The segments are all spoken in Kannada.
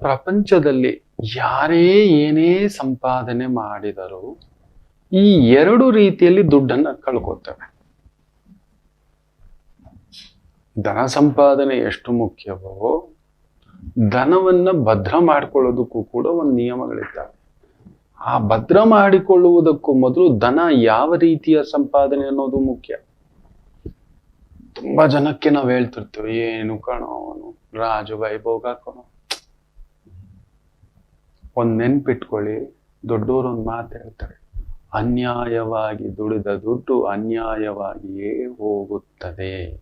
ಪ್ರಪಂಚದಲ್ಲಿ ಯಾರೇ ಏನೇ ಸಂಪಾದನೆ ಮಾಡಿದರೂ ಈ ಎರಡು ರೀತಿಯಲ್ಲಿ ದುಡ್ಡನ್ನ ಕಳ್ಕೊತವೆ ಧನ ಸಂಪಾದನೆ ಎಷ್ಟು ಮುಖ್ಯವೋ, ಧನವನ್ನ ಭದ್ರ ಮಾಡ್ಕೊಳ್ಳೋದಕ್ಕೂ ಕೂಡ ಒಂದು ನಿಯಮಗಳಿದ್ದಾವೆ. ಆ ಭದ್ರ ಮಾಡಿಕೊಳ್ಳುವುದಕ್ಕೂ ಮೊದಲು ಧನ ಯಾವ ರೀತಿಯ ಸಂಪಾದನೆ ಅನ್ನೋದು ಮುಖ್ಯ. ತುಂಬಾ ಜನಕ್ಕೆ ನಾವು ಹೇಳ್ತಿರ್ತೀವಿ, ಏನು ಕಣೋ ಅವನು ರಾಜು ವೈಭೋಗ ಕಣೋ. ಒಂದ್ ನೆನ್ಪಿಟ್ಕೊಳ್ಳಿ ದೊಡ್ಡವರು ಒಂದು ಮಾತು ಹೇಳ್ತಾರೆ. ಅನ್ಯಾಯವಾಗಿ ದುಡಿದ ದುಡ್ಡು ಅನ್ಯಾಯವಾಗಿಯೇ ಹೋಗುತ್ತದೆ.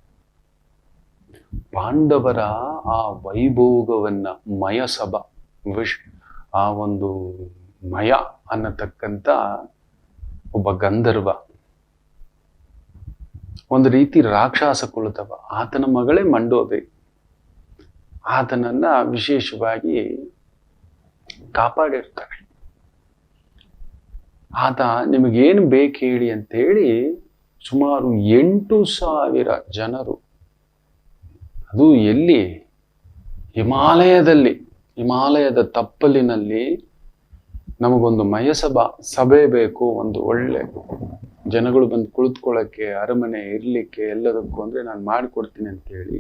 ಪಾಂಡವರ ಆ ವೈಭೋಗವನ್ನ ಮಯಸಭ, ವಿಶ್, ಆ ಒಂದು ಮಯ ಅನ್ನತಕ್ಕಂಥ ಒಬ್ಬ ಗಂಧರ್ವ, ಒಂದು ರೀತಿ ರಾಕ್ಷಸ ಕುಳಿತವ ಆತನ ಮಗಳೇ ಮಂಡೋದೆ. ಆತನನ್ನ ವಿಶೇಷವಾಗಿ ಕಾಪಾಡಿರ್ತಾರೆ. ಆತ ನಿಮಗೇನು ಬೇಕು ಹೇಳಿ ಅಂತೇಳಿ ಸುಮಾರು ಎಂಟು ಸಾವಿರ ಜನರು, ಅದು ಎಲ್ಲಿ? ಹಿಮಾಲಯದಲ್ಲಿ, ಹಿಮಾಲಯದ ತಪ್ಪಲಿನಲ್ಲಿ ನಮಗೊಂದು ಮಯಸಭಾ ಸಭೆ ಬೇಕು, ಒಂದು ಒಳ್ಳೆ ಜನಗಳು ಬಂದು ಕುಳಿತುಕೊಳ್ಳಕ್ಕೆ, ಅರಮನೆ ಇರ್ಲಿಕ್ಕೆ ಎಲ್ಲದಕ್ಕೂ ಅಂದ್ರೆ ನಾನು ಮಾಡಿಕೊಡ್ತೀನಿ ಅಂತೇಳಿ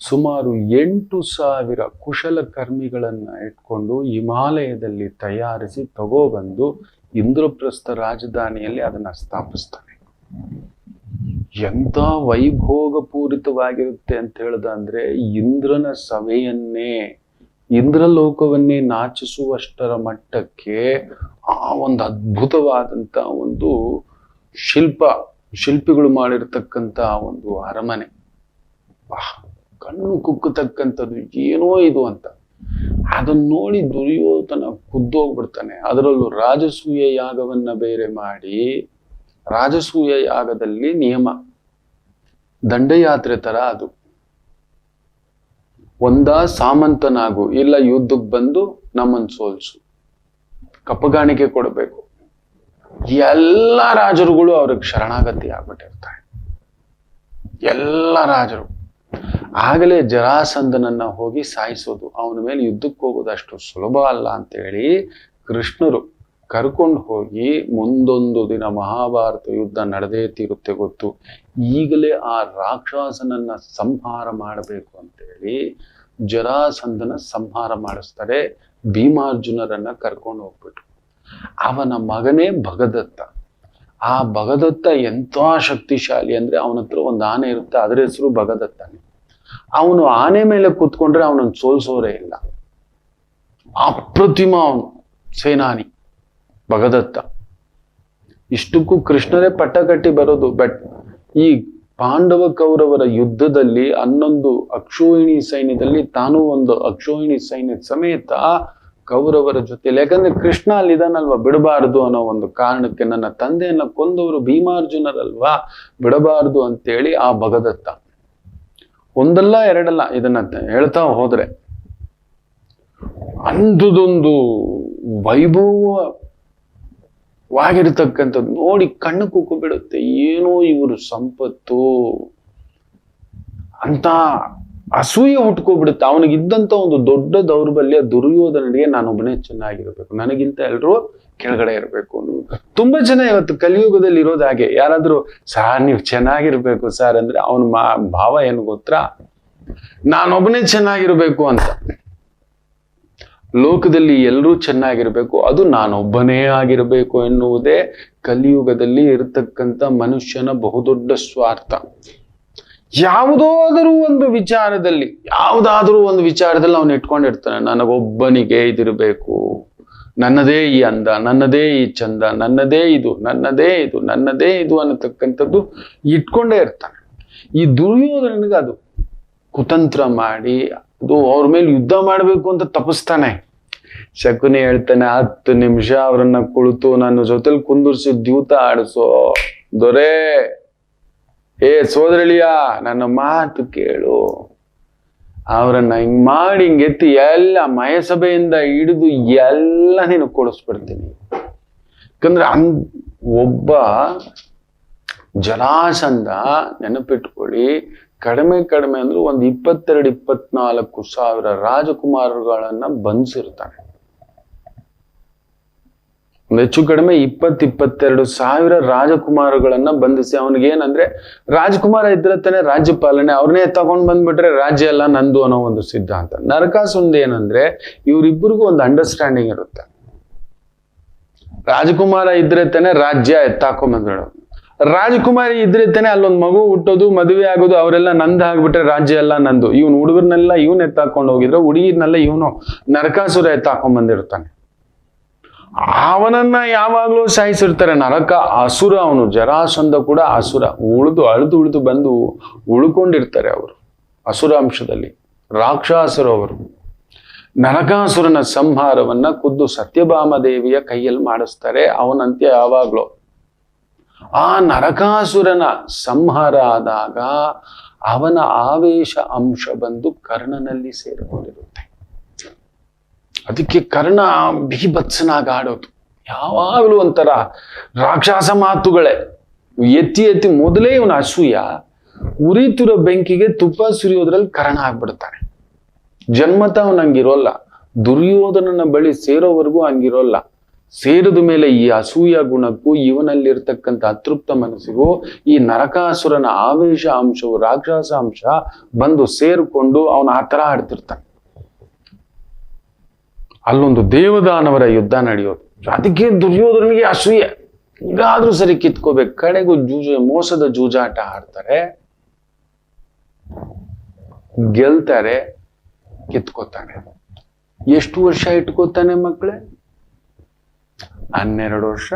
ಸುಮಾರು ಎಂಟು ಸಾವಿರ ಕುಶಲಕರ್ಮಿಗಳನ್ನ ಇಟ್ಕೊಂಡು ಹಿಮಾಲಯದಲ್ಲಿ ತಯಾರಿಸಿ ತಗೋಬಂದು ಇಂದ್ರಪ್ರಸ್ಥ ರಾಜಧಾನಿಯಲ್ಲಿ ಅದನ್ನ ಸ್ಥಾಪಿಸ್ತಾನೆ ಎಂತ ವೈಭೋಗಪೂರಿತವಾಗಿರುತ್ತೆ ಅಂತ ಹೇಳ್ದ ಇಂದ್ರನ ಸಭೆಯನ್ನೇ ಇಂದ್ರಲೋಕವನ್ನೇ ನಾಚಿಸುವಷ್ಟರ ಮಟ್ಟಕ್ಕೆ ಆ ಒಂದು ಅದ್ಭುತವಾದಂತ ಒಂದು ಶಿಲ್ಪ ಶಿಲ್ಪಿಗಳು ಮಾಡಿರ್ತಕ್ಕಂಥ ಒಂದು ಅರಮನೆ. ವಾಹ್, ಕಣ್ಣು ಕುಕ್ಕತಕ್ಕಂಥದ್ದು ಏನೋ ಇದು ಅಂತ. ಅದನ್ನ ನೋಡಿ ದುರ್ಯೋಧನ ಕುದ್ದೋಗ್ಬಿಡ್ತಾನೆ. ಅದರಲ್ಲೂ ರಾಜಸೂಯ ಯಾಗವನ್ನ ಬೇರೆ ಮಾಡಿ, ರಾಜಸೂಯ ಯಾಗದಲ್ಲಿ ನಿಯಮ. ದಂಡಯಾತ್ರೆ ತರ ಅದು. ಒಂದ ಸಾಮಂತನಾಗು, ಇಲ್ಲ ಯುದ್ಧಕ್ಕೆ ಬಂದು ನಮ್ಮನ್ ಸೋಲ್ಸು. ಕಪ್ಪಗಾಣಿಕೆ ಕೊಡಬೇಕು. ಎಲ್ಲ ರಾಜರುಗಳು ಅವ್ರಿಗೆ ಶರಣಾಗತಿ ಆಗ್ಬಿಟ್ಟಿರ್ತಾರೆ. ಎಲ್ಲ ರಾಜರು. ಆಗಲೇ ಜರಾಸಂಧನನ್ನ ಹೋಗಿ ಸಾಯಿಸೋದು. ಅವನ ಮೇಲೆ ಯುದ್ಧಕ್ಕೆ ಹೋಗೋದು ಅಷ್ಟು ಸುಲಭ ಅಲ್ಲ ಅಂತೇಳಿ ಕೃಷ್ಣರು ಕರ್ಕೊಂಡು ಹೋಗಿ ಮುಂದೊಂದು ದಿನ ಮಹಾಭಾರತ ಯುದ್ಧ ನಡೆದೇ ತೀರುತ್ತೆ ಗೊತ್ತು. ಈಗಲೇ ಆ ರಾಕ್ಷಸನನ್ನ ಸಂಹಾರ ಮಾಡಬೇಕು ಅಂತೇಳಿ ಜರಾಸಂಧನ ಸಂಹಾರ ಮಾಡಿಸ್ತಾರೆ. ಭೀಮಾರ್ಜುನರನ್ನ ಕರ್ಕೊಂಡು ಹೋಗ್ಬಿಟ್ರು. ಅವನ ಮಗನೇ ಭಗದತ್ತ. ಆ ಭಗದತ್ತ ಎಂಥ ಶಕ್ತಿಶಾಲಿ ಅಂದ್ರೆ ಅವನ ಹತ್ರ ಒಂದು ಆನೆ ಇರುತ್ತೆ, ಅದರ ಹೆಸರು ಭಗದತ್ತನೇ ಅವನು ಆನೆ ಮೇಲೆ ಕೂತ್ಕೊಂಡ್ರೆ ಅವನನ್ನು ಸೋಲ್ಸೋರೇ ಇಲ್ಲ. ಅಪ್ರತಿಮ ಅವನು, ಸೇನಾನಿ, ಭಗದತ್ತ. ಇಷ್ಟಕ್ಕೂ ಕೃಷ್ಣರೇ ಪಟ್ಟ ಕಟ್ಟಿ ಬರೋದು ಬಟ್ ಈ ಪಾಂಡವ ಕೌರವರ ಯುದ್ಧದಲ್ಲಿ ಹನ್ನೊಂದು ಅಕ್ಷೋಹಿಣಿ ಸೈನ್ಯದಲ್ಲಿ ತಾನು ಒಂದು ಅಕ್ಷೋಹಿಣಿ ಸೈನ್ಯದ ಸಮೇತ ಕೌರವರ ಜೊತೆಯಲ್ಲಿ ಯಾಕಂದ್ರೆ ಕೃಷ್ಣ ಅಲ್ಲಿದಾನಲ್ವಾ ಬಿಡಬಾರದು ಅನ್ನೋ ಒಂದು ಕಾರಣಕ್ಕೆ ನನ್ನ ತಂದೆಯನ್ನ ಕೊಂದವರು ಭೀಮಾರ್ಜುನರಲ್ವಾ ಬಿಡಬಾರದು ಅಂತೇಳಿ ಆ ಭಗದತ್ತ. ಒಂದಲ್ಲ ಎರಡಲ್ಲ ಇದನ್ನ ಹೇಳ್ತಾ ಹೋದ್ರೆ. ಅಂದುದೊಂದು ವೈಭವವಾಗಿರ್ತಕ್ಕಂಥದ್ದು ನೋಡಿ ಕಣ್ಣು ಕುಕ್ಕು ಬಿಡುತ್ತೆ ಏನೋ ಇವರು ಸಂಪತ್ತು ಅಂತ ಅಸೂಯೆ ಹುಟ್ಕೊಬಿಡುತ್ತೆ. ಅವನಿಗಿದ್ದಂತ ಒಂದು ದೊಡ್ಡ ದೌರ್ಬಲ್ಯ ದುರ್ಯೋಧನನಿಗೆ ನಾನೊಬ್ಬನೇ ಚೆನ್ನಾಗಿರ್ಬೇಕು. ನನಗಿಂತ ಎಲ್ಲರೂ ಕೆಳಗಡೆ ಇರಬೇಕು. ತುಂಬಾ ಜನ ಇವತ್ತು ಕಲಿಯುಗದಲ್ಲಿ ಇರೋದು ಹಾಗೆ. ಯಾರಾದ್ರೂ, ಸಾರ್, ನೀವು ಚೆನ್ನಾಗಿರ್ಬೇಕು ಸರ್, ಅಂದ್ರೆ ಅವನ ಮಾ, ಭಾವ ಏನು ಗೊತ್ತಾ? ನಾನೊಬ್ಬನೇ ಚೆನ್ನಾಗಿರ್ಬೇಕು ಅಂತ. ಲೋಕದಲ್ಲಿ ಎಲ್ಲರೂ ಚೆನ್ನಾಗಿರ್ಬೇಕು. ಅದು ನಾನೊಬ್ಬನೇ ಆಗಿರಬೇಕು ಎನ್ನುವುದೇ ಕಲಿಯುಗದಲ್ಲಿ ಇರತಕ್ಕಂಥ ಮನುಷ್ಯನ ಬಹುದೊಡ್ಡ ಸ್ವಾರ್ಥ. ಯಾವುದಾದರೂ ಒಂದು ವಿಚಾರದಲ್ಲಿ, ಯಾವುದಾದರೂ ಒಂದು ವಿಚಾರದಲ್ಲಿ ಅವನು ಇಟ್ಕೊಂಡಿರ್ತಾನೆ, ನನಗೊಬ್ಬನಿಗೆ ಇದಿರಬೇಕು. ನನ್ನದೇ ಈ ಅಂದ, ನನ್ನದೇ ಈ ಚಂದ, ನನ್ನದೇ ಇದು ನನ್ನದೇ ಇದು ನನ್ನದೇ ಇದು ಅನ್ನತಕ್ಕಂಥದ್ದು ಇಟ್ಕೊಂಡೇ ಇರ್ತಾನೆ. ಈ ದುರ್ಯೋಧನನಿಗೆ ಅದು ಕುತಂತ್ರ ಮಾಡಿ, ಅದು ಅವ್ರ ಮೇಲೆ ಯುದ್ಧ ಮಾಡಬೇಕು ಅಂತ ತಪಸ್ತಾನೆ ಶಕುನಿ ಹೇಳ್ತಾನೆ, ಹತ್ತು ನಿಮಿಷ ಅವರನ್ನ ಕುಳಿತು ನನ್ನ ಜೊತೆಲಿ ಕುಂದಿರ್ಸಿ, ದ್ಯೂತ ಆಡಿಸೋ, ದೊರೆ. ಏ ಸೋದರಳಿಯ, ನನ್ನ ಮಾತು ಕೇಳು. ಅವರನ್ನ ಹಿಂಗ್ ಮಾಡಿ ಹಿಂಗೆ ಎತ್ತಿ ಎಲ್ಲ ಮಯಸಭೆಯಿಂದ ಹಿಡಿದು ಎಲ್ಲ ನೀನು ಕೊಡಿಸ್ಬಿಡ್ತೀನಿ. ಯಾಕಂದ್ರೆ ಅನ್, ಒಬ್ಬ ಜಲಾಸಂಧ ನೆನಪಿಟ್ಕೊಳ್ಳಿ, ಕಡಿಮೆ ಕಡಿಮೆ ಅಂದ್ರೆ ಒಂದು ಇಪ್ಪತ್ತೆರಡು ಇಪ್ಪತ್ನಾಲ್ಕು ಸಾವಿರ ರಾಜಕುಮಾರರುಗಳನ್ನ ಬಂಧಿಸಿರ್ತಾನೆ. ಹೆಚ್ಚು ಕಡಿಮೆ ಇಪ್ಪತ್ ಇಪ್ಪತ್ತೆರಡು ಸಾವಿರ ರಾಜಕುಮಾರಗಳನ್ನ ಬಂಧಿಸಿ ಅವನಿಗೇನಂದ್ರೆ ರಾಜಕುಮಾರ ಇದ್ರ ತಾನೆ ರಾಜ್ಯಪಾಲನೆ ಅವ್ರನ್ನೇ ತಗೊಂಡ್ ಬಂದ್ಬಿಟ್ರೆ ರಾಜ್ಯ ಎಲ್ಲ ನಂದು ಅನ್ನೋ ಒಂದು ಸಿದ್ಧಾಂತ. ನರಕಾಸುಂದ ಏನಂದ್ರೆ ಇವರಿಬ್ಬರಿಗೂ ಒಂದು ಅಂಡರ್ಸ್ಟ್ಯಾಂಡಿಂಗ್ ಇರುತ್ತೆ. ರಾಜಕುಮಾರ ಇದ್ರೆ ತಾನೆ ರಾಜ್ಯ ಎತ್ತಾಕೊಂಬಂದ್ರು ರಾಜಕುಮಾರಿ ಇದ್ರೆ ತಾನೆ ಅಲ್ಲೊಂದ್ ಮಗು ಹುಟ್ಟೋದು, ಮದುವೆ ಆಗೋದು, ಅವರೆಲ್ಲ ನಂದ ಆಗ್ಬಿಟ್ರೆ ರಾಜ್ಯ ಎಲ್ಲ ನಂದು. ಇವ್ನು ಹುಡುಗರ್ನೆಲ್ಲ ಇವನ್ ಎತ್ತಾಕೊಂಡು ಹೋಗಿದ್ರೆ, ಹುಡುಗಿರ್ನೆಲ್ಲ ಇವನು ನರಕಾಸುರ ಎತ್ತಾಕೊಂಡ್ ಬಂದಿರ್ತಾನೆ ಅವನನ್ನ ಯಾವಾಗಲೂ ಸಾಯಿಸಿರ್ತಾರೆ ನರಕ, ಅಸುರ, ಅವನು ಜರಾಸಂಧ ಕೂಡ ಅಸುರ. ಉಳಿದು ಅಳಿದು ಉಳಿದು ಬಂದು ಉಳ್ಕೊಂಡಿರ್ತಾರೆ ಅವರು ಅಸುರಾಂಶದಲ್ಲಿ ರಾಕ್ಷಸರು ಅವರು. ನರಕಾಸುರನ ಸಂಹಾರವನ್ನ ಖುದ್ದು ಸತ್ಯಭಾಮ ದೇವಿಯ ಕೈಯಲ್ಲಿ ಮಾಡಿಸ್ತಾರೆ. ಅವನಂತೆ ಯಾವಾಗಲೂ. ಆ ನರಕಾಸುರನ ಸಂಹಾರ ಆದಾಗ ಅವನ ಆವೇಶ ಅಂಶ ಬಂದು ಕರ್ಣನಲ್ಲಿ ಸೇರಿಕೊಂಡಿರುತ್ತೆ. ಅದಕ್ಕೆ ಕರ್ಣ ಬಿಹಿಬತ್ಸನಾಗಿ ಆಡೋದು ಯಾವಾಗಲೂ ಒಂಥರ ರಾಕ್ಷಸ ಮಾತುಗಳೇ. ಎತ್ತಿ ಎತ್ತಿ ಮೊದಲೇ ಇವನ ಅಸೂಯ, ಉರಿತಿರೋ ಬೆಂಕಿಗೆ ತುಪ್ಪ ಸುರಿಯೋದ್ರಲ್ಲಿ ಕರ್ಣ ಆಗ್ಬಿಡ್ತಾನೆ. ಜನ್ಮತ ಅವನು ದುರ್ಯೋಧನನ ಬಳಿ ಸೇರೋವರೆಗೂ ಹಂಗಿರೋಲ್ಲ. ಸೇರಿದ ಮೇಲೆ ಈ ಅಸೂಯ ಗುಣಕ್ಕೂ ಇವನಲ್ಲಿರ್ತಕ್ಕಂಥ ಅತೃಪ್ತ ಮನಸ್ಸಿಗೂ ಈ ನರಕಾಸುರನ ಆವೇಶ ಅಂಶವು, ರಾಕ್ಷಸ ಅಂಶ ಬಂದು ಸೇರಿಕೊಂಡು ಅವನ ಆ ಥರ ಆಡ್ತಿರ್ತಾನೆ. ಅಲ್ಲೊಂದು ದೇವದಾನವರ ಯುದ್ಧ ನಡೆಯೋದು. ಅದಕ್ಕೆ ದುರ್ಯೋಧನಿಗೆ ಅಸೂಯೆ ಹಿಂಗಾದ್ರೂ ಸರಿ ಕಿತ್ಕೋಬೇಕು. ಕಡೆಗೂ ಜೂಜ, ಮೋಸದ ಜೂಜಾಟ ಆಡ್ತಾರೆ. ಗೆಲ್ತಾರೆ ಕಿತ್ಕೋತಾನೆ ಎಷ್ಟು ವರ್ಷ ಇಟ್ಕೋತಾನೆ ಮಕ್ಕಳೇ? ಹನ್ನೆರಡು ವರ್ಷ.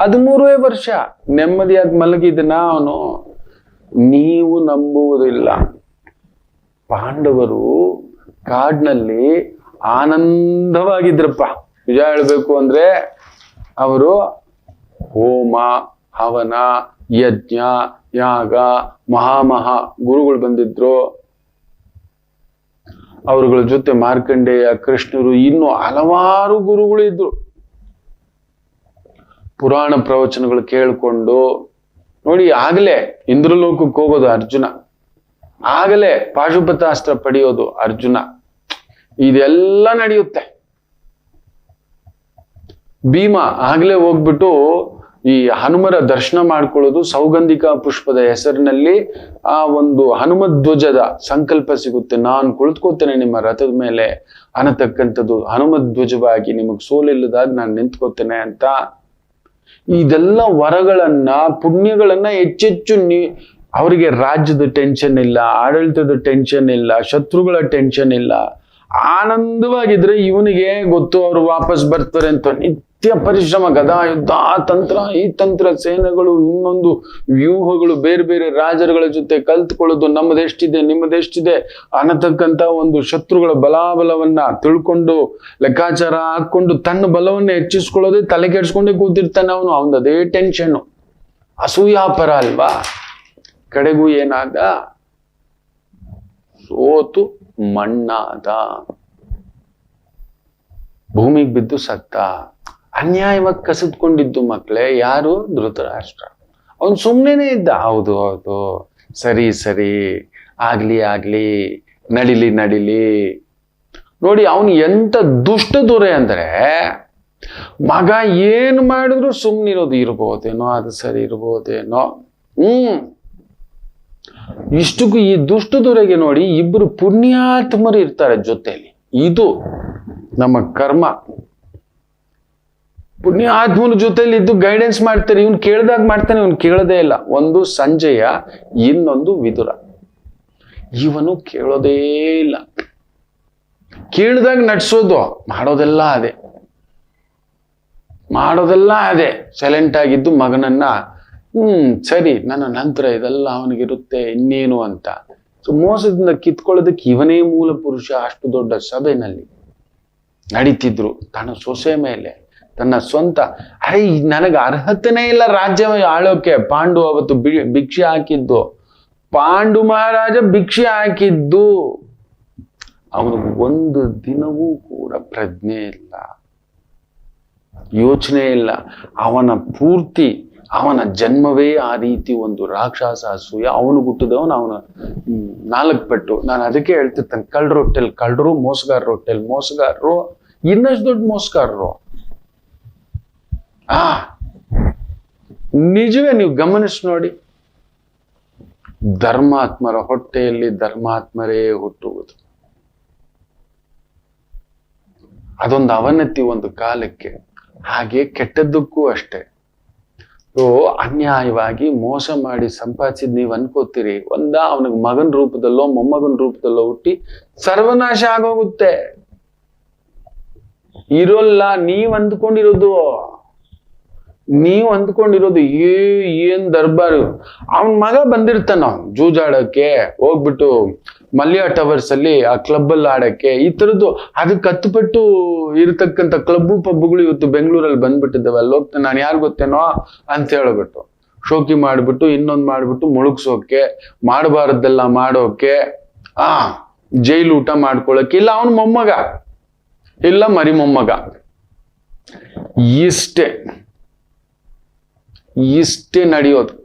ಹದಿಮೂರೇ ವರ್ಷ. ನೆಮ್ಮದಿಯಾಗಿ ಮಲಗಿದನ ಅವನು ನೀವು ನಂಬುವುದಿಲ್ಲ. ಪಾಂಡವರು ಕಾಡ್ನಲ್ಲಿ ಆನಂದವಾಗಿದ್ರಪ್ಪ. ನಿಜ ಹೇಳ್ಬೇಕು ಅಂದ್ರೆ ಅವರು ಹೋಮ, ಹವನ, ಯಜ್ಞ, ಯಾಗ, ಮಹಾಮಹಾ ಗುರುಗಳು ಬಂದಿದ್ರು. ಅವರುಗಳ ಜೊತೆ ಮಾರ್ಕಂಡೇಯ, ಕೃಷ್ಣರು ಇನ್ನು ಹಲವಾರು ಗುರುಗಳು ಇದ್ರು. ಪುರಾಣ ಪ್ರವಚನಗಳು ಕೇಳ್ಕೊಂಡು ನೋಡಿ ಆಗಲೇ ಇಂದ್ರಲೋಕಕ್ಕೆ ಹೋಗೋದು ಅರ್ಜುನ. ಆಗಲೇ ಪಾಶುಪತಾಸ್ತ್ರ ಪಡೆಯೋದು ಅರ್ಜುನ. ಇದೆಲ್ಲ ನಡೆಯುತ್ತೆ. ಭೀಮ ಆಗ್ಲೇ ಹೋಗ್ಬಿಟ್ಟು ಈ ಹನುಮರ ದರ್ಶನ ಮಾಡ್ಕೊಳ್ಳೋದು ಸೌಗಂಧಿಕ ಪುಷ್ಪದ ಹೆಸರಿನಲ್ಲಿ ಆ ಒಂದು ಹನುಮ ಧ್ವಜದ ಸಂಕಲ್ಪ ಸಿಗುತ್ತೆ. ನಾನು ಕುಳಿತುಕೋತೇನೆ ನಿಮ್ಮ ರಥದ ಮೇಲೆ. ಅನ್ನತಕ್ಕಂಥದ್ದು ಹನುಮಧ್ವಜವಾಗಿ ನಿಮಗ್ ಸೋಲಿಲ್ಲದಾಗ ನಾನು ನಿಂತ್ಕೋತೇನೆ ಅಂತ. ಇದೆಲ್ಲ ವರಗಳನ್ನ, ಪುಣ್ಯಗಳನ್ನ ಹೆಚ್ಚೆಚ್ಚು ನೀ, ಅವರಿಗೆ ರಾಜ್ಯದ ಟೆನ್ಷನ್ ಇಲ್ಲ, ಆಡಳಿತದ ಟೆನ್ಷನ್ ಇಲ್ಲ, ಶತ್ರುಗಳ ಟೆನ್ಷನ್ ಇಲ್ಲ. ಆನಂದವಾಗಿದ್ರೆ ಇವನಿಗೆ ಗೊತ್ತು ಅವರು ವಾಪಸ್ ಬರ್ತಾರೆ ಅಂತ. ನಿತ್ಯ ಪರಿಶ್ರಮ, ಗದಾ ಯುದ್ಧ, ಆ ತಂತ್ರ, ಈ ತಂತ್ರ, ಸೇನೆಗಳು, ಇನ್ನೊಂದು ವ್ಯೂಹಗಳು, ಬೇರೆ ಬೇರೆ ರಾಜರುಗಳ ಜೊತೆ ಕಲ್ತ್ಕೊಳ್ಳೋದು ನಮ್ಮದೆಷ್ಟಿದೆ, ನಿಮ್ಮದೆಷ್ಟಿದೆ ಅನ್ನತಕ್ಕಂತ ಒಂದು ಶತ್ರುಗಳ ಬಲಾಬಲವನ್ನ ತಿಳ್ಕೊಂಡು, ಲೆಕ್ಕಾಚಾರ ಹಾಕೊಂಡು ತನ್ನ ಬಲವನ್ನ ಹೆಚ್ಚಿಸ್ಕೊಳ್ಳೋದೇ ತಲೆ ಕೆಡ್ಸ್ಕೊಂಡೇ ಕೂತಿರ್ತಾನೆ ಅವನು. ಅವನ ಅದೇ ಟೆನ್ಷನ್ ಅಸೂಯಾಪರ ಅಲ್ವಾ? ಕಡೆಗೂ ಏನಾದ? ಸೋತು. ಮಣ್ಣಾದ. ಭೂಮಿಗೆ ಬಿದ್ದು ಸತ್ತ. ಅನ್ಯಾಯವಾಗಿ ಕಸಿದ್ಕೊಂಡಿದ್ದು ಮಕ್ಕಳೇ ಯಾರು? ಧೃತರಾಷ್ಟ್ರ. ಅವನು ಸುಮ್ಮನೆ ಇದ್ದ. ಹೌದು ಹೌದು. ಸರಿ ಸರಿ. ಆಗ್ಲಿ ಆಗ್ಲಿ. ನಡಿಲಿ ನಡಿಲಿ. ನೋಡಿ, ಅವನು ಎಂತ ದುಷ್ಟ ದೊರೆ ಅಂದ್ರೆ ಮಗ ಏನು ಮಾಡಿದ್ರು ಸುಮ್ಮನಿರೋದು ಇರ್ಬೋದೇನೋ, ಅದು ಸರಿ ಇರ್ಬೋದೇನೋ. ಹ್ಮ್. ಇಷ್ಟಕ್ಕೂ ಈ ದುಷ್ಟದೊರೆಗೆ ನೋಡಿ ಇಬ್ಬರು ಪುಣ್ಯಾತ್ಮರು ಇರ್ತಾರೆ ಜೊತೆಯಲ್ಲಿ. ಇದು ನಮ್ಮ ಕರ್ಮ. ಪುಣ್ಯಾತ್ಮನ ಜೊತೆಯಲ್ಲಿ ಇದ್ದು ಗೈಡೆನ್ಸ್ ಮಾಡ್ತಾರೆ, ಇವನು ಕೇಳ್ದಾಗ ಮಾಡ್ತಾನೆ, ಇವನು ಕೇಳೋದೇ ಇಲ್ಲ. ಒಂದು ಸಂಜಯ, ಇನ್ನೊಂದು ವಿದುರ. ಇವನು ಕೇಳೋದೇ ಇಲ್ಲ. ಕೇಳಿದಾಗ ನಡ್ಸೋದು, ಮಾಡೋದೆಲ್ಲ ಅದೇ. ಮಾಡೋದೆಲ್ಲ ಅದೇ. ಸೈಲೆಂಟ್ ಆಗಿದ್ದು ಮಗನನ್ನ ಹ್ಮ್, ಸರಿ, ನನ್ನ ನಂತರ ಇದೆಲ್ಲ ಅವನಿಗಿರುತ್ತೆ, ಇನ್ನೇನು ಅಂತ. ಸೊ ಮೋಸದಿಂದ ಕಿತ್ಕೊಳ್ಳೋದಕ್ಕೆ ಇವನೇ ಮೂಲ ಪುರುಷ ಅಷ್ಟು ದೊಡ್ಡ ಸಭೆನಲ್ಲಿ ನಡೀತಿದ್ರು. ತನ್ನ ಸೊಸೆ ಮೇಲೆ, ತನ್ನ ಸ್ವಂತ, ಅರೆ ನನಗೆ ಅರ್ಹತೆನೇ ಇಲ್ಲ ರಾಜ್ಯ ಆಳೋಕೆ. ಪಾಂಡು ಅವತ್ತು ಭಿಕ್ಷೆ ಹಾಕಿದ್ದು. ಪಾಂಡು ಮಹಾರಾಜ ಭಿಕ್ಷೆ ಹಾಕಿದ್ದು. ಅವನಿಗೆ ಒಂದು ದಿನವೂ ಕೂಡ ಪ್ರಜ್ಞೆ ಇಲ್ಲ. ಯೋಚನೆ ಇಲ್ಲ. ಅವನ ಪೂರ್ತಿ ಅವನ ಜನ್ಮವೇ ಆ ರೀತಿ ಒಂದು ರಾಕ್ಷಸ ಅಸೂಯ. ಅವನು ಹುಟ್ಟಿದವನು ಅವನ ನಾಲ್ಕು ಪಟ್ಟು. ನಾನು ಅದಕ್ಕೆ ಹೇಳ್ತಿರ್ತೇನೆ, ಕಳ್ಳರು ಹೊಟ್ಟೆಲ್ ಕಳ್ಳರು ಮೋಸಗಾರರು ಹೊಟ್ಟೆಲ್ ಮೋಸಗಾರರು, ಇನ್ನಷ್ಟು ದೊಡ್ಡ ಮೋಸಗಾರರು. ಆ, ನಿಜವೇ ನೀವು ಗಮನಿಸಿ ನೋಡಿ. ಧರ್ಮಾತ್ಮರ ಹೊಟ್ಟೆಯಲ್ಲಿ ಧರ್ಮಾತ್ಮರೇ ಹುಟ್ಟುವುದು. ಅದೊಂದು ಅವನತಿ ಒಂದು ಕಾಲಕ್ಕೆ. ಹಾಗೆ ಕೆಟ್ಟದ್ದಕ್ಕೂ ಅಷ್ಟೇ. ಅನ್ಯಾಯವಾಗಿ ಮೋಸ ಮಾಡಿ ಸಂಪಾದಿಸಿದ್ ನೀವು ಅನ್ಕೋತೀರಿ. ಒಂದ ಅವನಿಗೆ ಮಗನ ರೂಪದಲ್ಲೋ, ಮೊಮ್ಮಗನ ರೂಪದಲ್ಲೋ ಹುಟ್ಟಿ ಸರ್ವನಾಶ ಆಗೋಗುತ್ತೆ. ಇರೋಲ್ಲ, ನೀವ್ ಅಂದ್ಕೊಂಡಿರೋದು. ನೀವು ಅಂದ್ಕೊಂಡಿರೋದು ಏ, ಏನ್ ದರ್ಬಾರು? ಅವನ್ ಮಗ ಬಂದಿರ್ತಾನ ಜೂಜಾಡಕ್ಕೆ ಹೋಗ್ಬಿಟ್ಟು ಮಲ್ಯ ಟವರ್ಸ್ ಅಲ್ಲಿ ಆ ಕ್ಲಬ್ ಅಲ್ಲಿ ಆಡಕ್ಕೆ ಈ ತರದ್ದು ಅದಕ್ಕೆ ಹತ್ತುಪಟ್ಟು ಇರತಕ್ಕಂತ ಕ್ಲಬ್ಬು ಪಬ್ಗಳು ಇವತ್ತು ಬೆಂಗಳೂರಲ್ಲಿ ಬಂದ್ಬಿಟ್ಟಿದ್ದಾವೆ. ಅಲ್ಲಿ ಹೋಗ್ತಾನೆ ನಾನು ಯಾರು ಗೊತ್ತೇನೋ ಅಂತ ಹೇಳ್ಬಿಟ್ಟು, ಶೋಕಿ ಮಾಡ್ಬಿಟ್ಟು, ಇನ್ನೊಂದು ಮಾಡ್ಬಿಟ್ಟು ಮುಳುಗ್ಸೋಕೆ ಮಾಡಬಾರದ್ದೆಲ್ಲ ಮಾಡೋಕೆ, ಆ, ಜೈಲು ಊಟ ಮಾಡ್ಕೊಳಕ್ಕೆ. ಇಲ್ಲ, ಅವನ ಮೊಮ್ಮಗ. ಇಲ್ಲ, ಮರಿ ಮೊಮ್ಮಗ. ಇಷ್ಟೇ. ಇಷ್ಟೇ ನಡೆಯೋದು.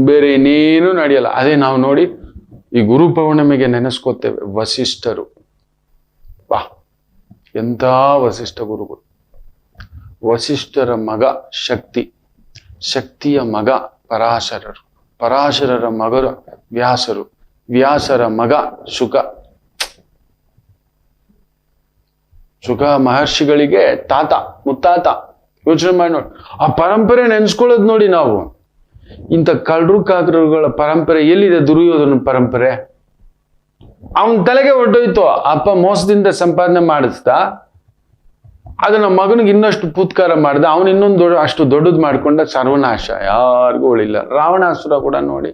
ಬೇರೆ ಇನ್ನೇನು ನಡೆಯಲ್ಲ. ಅದೇ ನಾವು ನೋಡಿ ಈ ಗುರು ಪೌರ್ಣಿಮೆಗೆ ನೆನೆಸ್ಕೋತೇವೆ ವಸಿಷ್ಠರು. ವಾ, ಎಂಥ ವಸಿಷ್ಠ ಗುರುಗಳು. ವಸಿಷ್ಠರ ಮಗ ಶಕ್ತಿ, ಶಕ್ತಿಯ ಮಗ ಪರಾಶರರು. ಪರಾಶರರ ಮಗರು ವ್ಯಾಸರು. ವ್ಯಾಸರ ಮಗ ಶುಕ. ಶುಕ ಮಹರ್ಷಿಗಳಿಗೆ ತಾತ, ಮುತ್ತಾತ. ಯೋಚನೆ ಮಾಡಿ ನೋಡಿ. ಆ ಪರಂಪರೆ ನೆನ್ಸ್ಕೊಳ್ಳೋದು ನೋಡಿ ನಾವು. ಇಂಥ ಕಳ್ಳರು ಕಾಕರುಗಳ ಪರಂಪರೆ ಎಲ್ಲಿದೆ ದುರ್ಯೋಧನ ಪರಂಪರೆ? ಅವನ ತಲೆಗೆ ಒಡ್ಡೋಯ್ತು. ಅಪ್ಪ ಮೋಸದಿಂದ ಸಂಪಾದನೆ ಮಾಡಿಸ್ದ. ಅದನ್ನ ಮಗನಿಗೆ ಇನ್ನಷ್ಟು ಪೂತ್ಕಾರ ಮಾಡ್ದ. ಅವನು ಇನ್ನೊಂದು ದೊಡ್ಡ ಅಷ್ಟು ದೊಡ್ಡದು ಮಾಡ್ಕೊಂಡ ಸರ್ವನಾಶ. ಯಾರಿಗೂ ಉಳಿಲ್ಲ. ರಾವಣಾಸುರ ಕೂಡ ನೋಡಿ.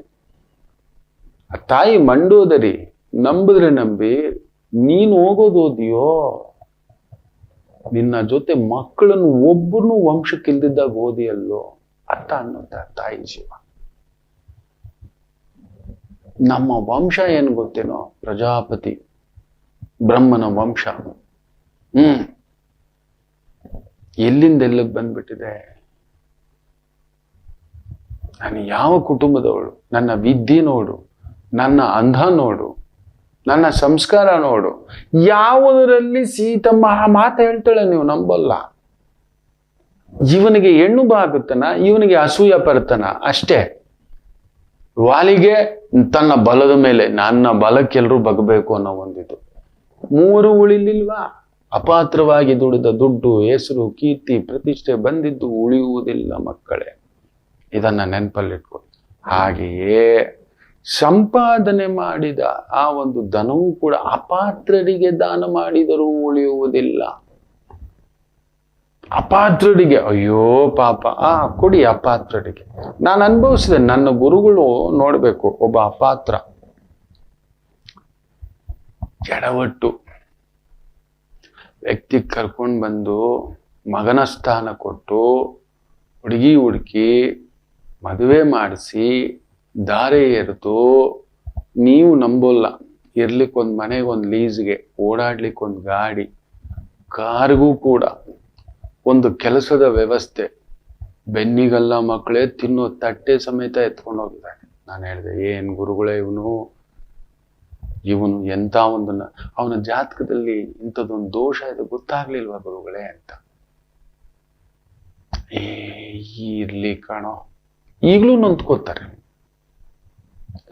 ಆ ತಾಯಿ ಮಂಡೋದರಿ, ನಂಬಿದ್ರೆ ನಂಬಿ, ನೀನು ಹೋಗೋದು ಓದಿಯೋ ನಿನ್ನ ಜೊತೆ ಮಕ್ಕಳನ್ನು ಒಬ್ಬನು ವಂಶಕ್ಕಿಲ್ದಿದ್ದಾಗ ಓದಿಯಲ್ಲೋ ಅರ್ಥ ಅನ್ನುವಂತ ತಾಯಿ ಜೀವ. ನಮ್ಮ ವಂಶ ಏನು ಗೊತ್ತೇನೋ? ಪ್ರಜಾಪತಿ, ಬ್ರಹ್ಮನ ವಂಶ. ಹ್ಮ್. ಎಲ್ಲಿಂದ ಎಲ್ಲಿಗೆ ಬಂದ್ಬಿಟ್ಟಿದೆ? ನಾನು ಯಾವ ಕುಟುಂಬದವಳು? ನನ್ನ ವಿದ್ಯೆ ನೋಡು. ನನ್ನ ಅಂಧ ನೋಡು. ನನ್ನ ಸಂಸ್ಕಾರ ನೋಡು. ಯಾವುದರಲ್ಲಿ ಸೀತಮ್ಮ ಆ ಮಾತು ಹೇಳ್ತಾಳೆ ನೀವು ನಂಬಲ್ಲ. ಇವನಿಗೆ ಹೆಣ್ಣು ಬಾಗುತ್ತನ, ಇವನಿಗೆ ಅಸೂಯ ಪರ್ತನ ಅಷ್ಟೇ. ವಾಲಿಗೆ ತನ್ನ ಬಲದ ಮೇಲೆ, ನನ್ನ ಬಲಕ್ಕೆಲ್ಲರೂ ಬಗ್ಬೇಕು ಅನ್ನೋ ಒಂದಿದು. ಮೂರು ಉಳಿಲಿಲ್ವಾ? ಅಪಾತ್ರವಾಗಿ ದುಡಿದ ದುಡ್ಡು, ಹೆಸರು, ಕೀರ್ತಿ, ಪ್ರತಿಷ್ಠೆ ಬಂದಿದ್ದು ಉಳಿಯುವುದಿಲ್ಲ ಮಕ್ಕಳೇ. ಇದನ್ನ ನೆನಪಲ್ಲಿಟ್ಕೊಳ್ಳಿ ಹಾಗೆಯೇ ಸಂಪಾದನೆ ಮಾಡಿದ ಆ ಒಂದು ಧನವೂ ಕೂಡ ಅಪಾತ್ರರಿಗೆ ದಾನ ಮಾಡಿದರೂ ಉಳಿಯುವುದಿಲ್ಲ. ಅಪಾತ್ರರಿಗೆ, ಅಯ್ಯೋ ಪಾಪ, ಆ ಕೊಡಿ ಅಪಾತ್ರರಿಗೆ. ನಾನು ಅನುಭವಿಸಿದೆ, ನನ್ನ ಗುರುಗಳು ನೋಡ್ಬೇಕು, ಒಬ್ಬ ಅಪಾತ್ರ. ಎಡವಟ್ಟು. ವ್ಯಕ್ತಿ ಕರ್ಕೊಂಡು ಬಂದು ಮಗನ ಸ್ಥಾನ ಕೊಟ್ಟು ಹುಡುಗಿ ಹುಡುಕಿ ಮದುವೆ ಮಾಡಿಸಿ ದಾರೆ ಎರೆದು ನೀವು ನಂಬೋಲ್ಲ. ಇರ್ಲಿಕ್ಕೆ ಒಂದು ಮನೆಗೆ ಒಂದು ಲೀಸ್ಗೆ ಓಡಾಡ್ಲಿಕ್ಕೆ ಒಂದು ಗಾಡಿ, ಕಾರ್ಗೂ ಕೂಡ ಒಂದು ಕೆಲಸದ ವ್ಯವಸ್ಥೆ. ಬೆನ್ನಿಗಲ್ಲ ಮಕ್ಕಳೇ ತಿನ್ನೋ ತಟ್ಟೆ ಸಮೇತ ಎತ್ಕೊಂಡು ಹೋಗಿದ್ದಾನೆ ನಾನು ಹೇಳಿದೆ, ಏನ್ ಗುರುಗಳೇ ಇವನು? ಇವನು ಎಂತ ಒಂದನ್ನ ಅವನ ಜಾತಕದಲ್ಲಿ ಇಂಥದ್ದೊಂದು ದೋಷ ಇದೆ, ಗೊತ್ತಾಗ್ಲಿಲ್ವಾ ಗುರುಗಳೇ ಅಂತ? ಏ, ಇರ್ಲಿ ಕಾಣೋ. ಈಗಲೂ ನೊಂದ್ಕೋತಾರೆ.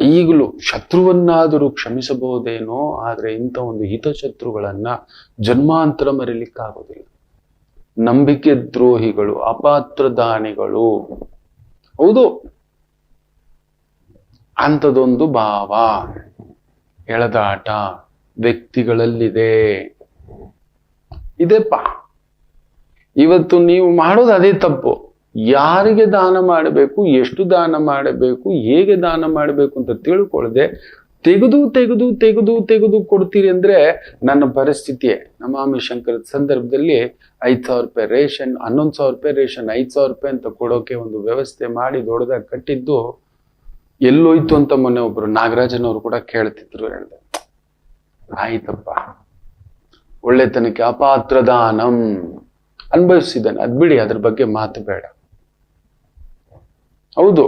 ಈಗಲೂ ಶತ್ರುವನ್ನಾದರೂ ಕ್ಷಮಿಸಬಹುದೇನೋ, ಆದರೆ ಇಂಥ ಒಂದು ಹಿತಶತ್ರುಗಳನ್ನ ಜನ್ಮಾಂತರ ಮರಿಲಿಕ್ಕಾಗೋದಿಲ್ಲ. ನಂಬಿಕೆ ದ್ರೋಹಿಗಳು, ಅಪಾತ್ರ ದಾನಿಗಳು. ಹೌದು. ಅಂಥದೊಂದು ಭಾವ. ಎಳೆದಾಟ ವ್ಯಕ್ತಿಗಳಲ್ಲಿದೆ. ಇದೆಪ್ಪ. ಇವತ್ತು ನೀವು ಮಾಡೋದು ಅದೇ ತಪ್ಪು. ಯಾರಿಗೆ ದಾನ ಮಾಡಬೇಕು, ಎಷ್ಟು ದಾನ ಮಾಡಬೇಕು, ಹೇಗೆ ದಾನ ಮಾಡಬೇಕು ಅಂತ ತಿಳ್ಕೊಳ್ಳದೆ ತೆಗೆದು ತೆಗೆದು ತೆಗೆದು ತೆಗೆದು ಕೊಡ್ತೀರಿ ಅಂದ್ರೆ ನನ್ನ ಪರಿಸ್ಥಿತಿಯೇ. ನಮಾಮಿ ಶಂಕರದ ಸಂದರ್ಭದಲ್ಲಿ ಐದ್ ಸಾವಿರ ರೂಪಾಯಿ ರೇಷನ್, ಹನ್ನೊಂದು ಸಾವಿರ ರೂಪಾಯಿ ರೇಷನ್, ಐದ್ ಸಾವಿರ ರೂಪಾಯಿ ಅಂತ ಕೊಡೋಕೆ ಒಂದು ವ್ಯವಸ್ಥೆ ಮಾಡಿ ದೊಡ್ಡದಾಗಿ ಕಟ್ಟಿದ್ದು ಎಲ್ಲೋಯ್ತು ಅಂತ ಮೊನ್ನೆ ಒಬ್ರು ನಾಗರಾಜನವರು ಕೂಡ ಕೇಳ್ತಿದ್ರು ಹೇಳ್ದೆ. ಆಯ್ತಪ್ಪ. ಒಳ್ಳೆತನಕ್ಕೆ ಅಪಾತ್ರ ದಾನಂ. ಅನುಭವಿಸಿದ್ದಾನೆ. ಅದ್ ಬಿಡಿ, ಅದ್ರ ಬಗ್ಗೆ ಮಾತು ಬೇಡ. ಹೌದು.